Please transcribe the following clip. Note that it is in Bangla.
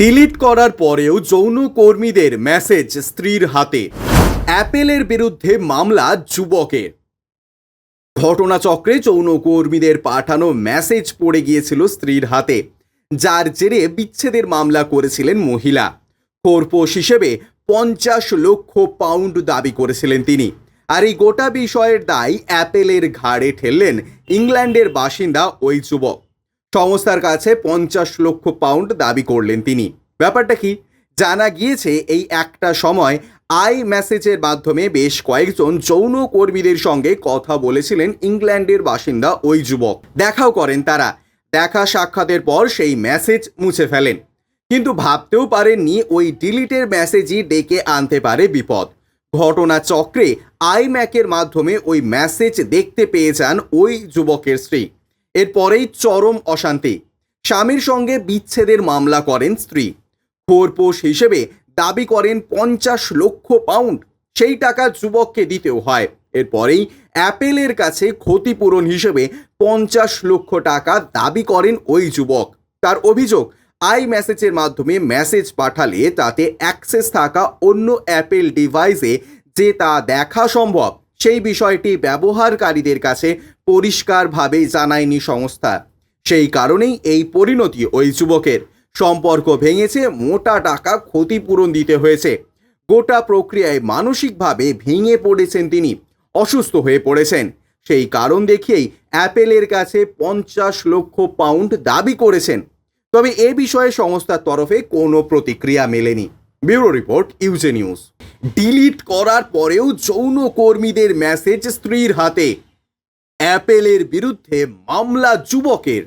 ডিলিট করার পরেও যৌন কর্মীদের মেসেজ স্ত্রীর হাতে। অ্যাপেলের বিরুদ্ধে মামলা যুবকের। ঘটনাচক্রে যৌন কর্মীদের পাঠানো মেসেজ পড়ে গিয়েছিল স্ত্রীর হাতে, যার জেরে বিচ্ছেদের মামলা করেছিলেন মহিলা। খোরপোশ হিসেবে পঞ্চাশ লক্ষ পাউন্ড দাবি করেছিলেন তিনি। আর এই গোটা বিষয়ের দায় অ্যাপেলের ঘাড়ে ঠেললেন ইংল্যান্ডের বাসিন্দা ওই যুবক। সংস্থার কাছে পঞ্চাশ লক্ষ পাউন্ড দাবি করলেন তিনি। ব্যাপারটা কি? জানা গিয়েছে এই একটা সময় আই মেসেজের মাধ্যমে বেশ কয়েকজন যৌন কর্মীদের সঙ্গে কথা বলেছিলেন ইংল্যান্ডের বাসিন্দা ওই যুবক। দেখাও করেন তারা। দেখা সাক্ষাতের পর সেই মেসেজ মুছে ফেলেন। কিন্তু ভাবতেও পারেননি ওই ডিলিটের মেসেজই ডেকে আনতে পারে বিপদ। ঘটনা চক্রে আইম্যাকের মাধ্যমে ওই মেসেজ দেখতে পেয়ে যান ওই যুবকের স্ত্রী। এরপরেই চরম অশান্তি। স্বামীর সঙ্গে বিচ্ছেদের মামলা করেন স্ত্রী। খোরপোশ হিসেবে দাবি করেন পঞ্চাশ লক্ষ পাউন্ড, সেই টাকা যুবককে দিতেও হয়। এরপরেই অ্যাপেলের কাছে ক্ষতিপূরণ হিসেবে পঞ্চাশ লক্ষ টাকা দাবি করেন ওই যুবক। তার অভিযোগ, আই মেসেজের মাধ্যমে মেসেজ পাঠালে তাতে অ্যাক্সেস থাকা অন্য অ্যাপেল ডিভাইসে যে তা দেখা সম্ভব। সেই বিষয়টি ব্যবহারকারীদের কাছে পরিষ্কারভাবে জানায়নি সংস্থা। সেই কারণেই এই পরিণতি ওই যুবকের। সম্পর্ক ভেঙেছে, মোটা টাকা ক্ষতিপূরণ দিতে হয়েছে। গোটা প্রক্রিয়ায় মানসিকভাবে ভেঙে পড়েছেন তিনি, অসুস্থ হয়ে পড়েছেন। সেই কারণ দেখিয়েই অ্যাপেলের কাছে পঞ্চাশ লক্ষ পাউন্ড দাবি করেছেন। তবে এ বিষয়ে সংস্থার তরফে কোনো প্রতিক্রিয়া মেলেনি। ব্যুরো রিপোর্ট, ইউজে নিউজ। ডিলিট করার পরেও যৌন কর্মীদের মেসেজ স্ত্রীর হাতে। অ্যাপেলের বিরুদ্ধে মামলা যুবকের।